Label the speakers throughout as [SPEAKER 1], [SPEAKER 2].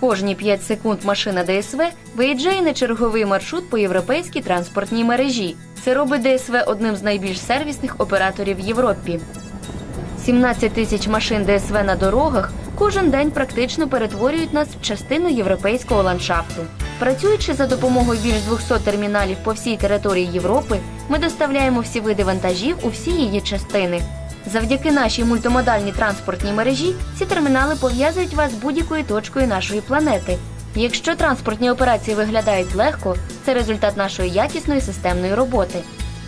[SPEAKER 1] Кожні 5 секунд машина ДСВ виїжджає на черговий маршрут по європейській транспортній мережі. Це робить ДСВ одним з найбільш сервісних операторів в Європі. 17 тисяч машин ДСВ на дорогах кожен день практично перетворюють нас в частину європейського ландшафту. Працюючи за допомогою більш 200 терміналів по всій території Європи, ми доставляємо всі види вантажів у всі її частини. Завдяки нашій мультимодальній транспортній мережі ці термінали пов'язують вас з будь-якою точкою нашої планети. Якщо транспортні операції виглядають легко, це результат нашої якісної системної роботи.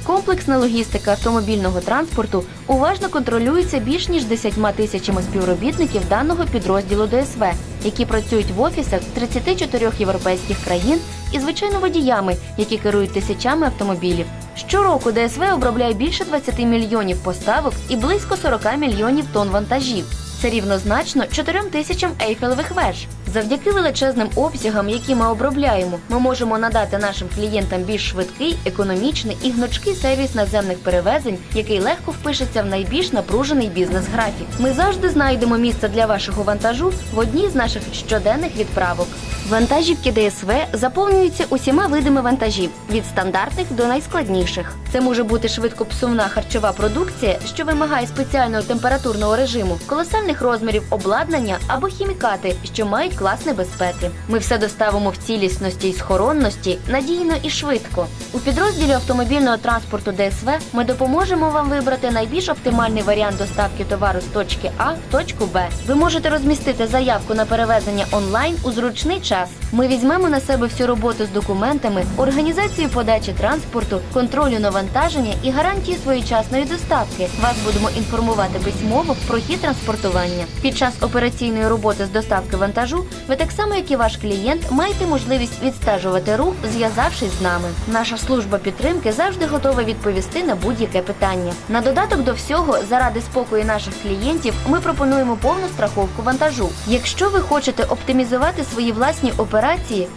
[SPEAKER 1] Комплексна логістика автомобільного транспорту уважно контролюється більш ніж 10 тисячами співробітників даного підрозділу ДСВ, які працюють в офісах 34 європейських країн і звичайно водіями, які керують тисячами автомобілів. Щороку ДСВ обробляє більше 20 мільйонів поставок і близько 40 мільйонів тонн вантажів. Це рівнозначно 4 тисячам ейфелевих веж. Завдяки величезним обсягам, які ми обробляємо, ми можемо надати нашим клієнтам більш швидкий, економічний і гнучкий сервіс наземних перевезень, який легко впишеться в найбільш напружений бізнес-графік. Ми завжди знайдемо місце для вашого вантажу в одній з наших щоденних відправок. Вантажівки ДСВ заповнюються усіма видами вантажів від стандартних до найскладніших. Це може бути швидкопсувна харчова продукція, що вимагає спеціального температурного режиму, колосальних розмірів обладнання або хімікати, що мають клас небезпеки. Ми все доставимо в цілісності і схоронності надійно і швидко. У підрозділі автомобільного транспорту ДСВ ми допоможемо вам вибрати найбільш оптимальний варіант доставки товару з точки А в точку Б. Ви можете розмістити заявку на перевезення онлайн у зручний час. escuchas. Ми візьмемо на себе всю роботу з документами, організацію подачі транспорту, контролю навантаження і гарантії своєчасної доставки. Вас будемо інформувати письмово про хід транспортування. Під час операційної роботи з доставки вантажу ви так само, як і ваш клієнт, маєте можливість відстежувати рух, зв'язавшись з нами. Наша служба підтримки завжди готова відповісти на будь-яке питання. На додаток до всього, заради спокою наших клієнтів, ми пропонуємо повну страховку вантажу. Якщо ви хочете оптимізувати свої власні операції,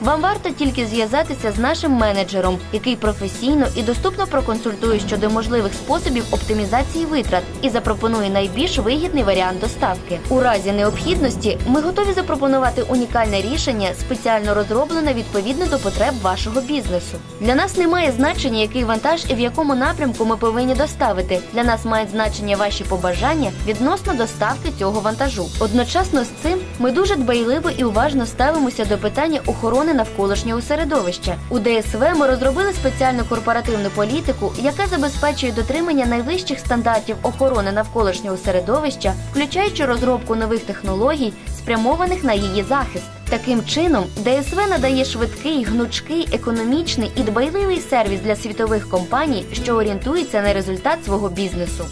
[SPEAKER 1] вам варто тільки зв'язатися з нашим менеджером, який професійно і доступно проконсультує щодо можливих способів оптимізації витрат і запропонує найбільш вигідний варіант доставки. У разі необхідності ми готові запропонувати унікальне рішення, спеціально розроблене відповідно до потреб вашого бізнесу. Для нас немає значення, який вантаж і в якому напрямку ми повинні доставити. Для нас мають значення ваші побажання відносно доставки цього вантажу. Одночасно з цим ми дуже дбайливо і уважно ставимося до питання охорони навколишнього середовища. У ДСВ ми розробили спеціальну корпоративну політику, яка забезпечує дотримання найвищих стандартів охорони навколишнього середовища, включаючи розробку нових технологій, спрямованих на її захист. Таким чином, ДСВ надає швидкий, гнучкий, економічний і дбайливий сервіс для світових компаній, що орієнтуються на результат свого бізнесу.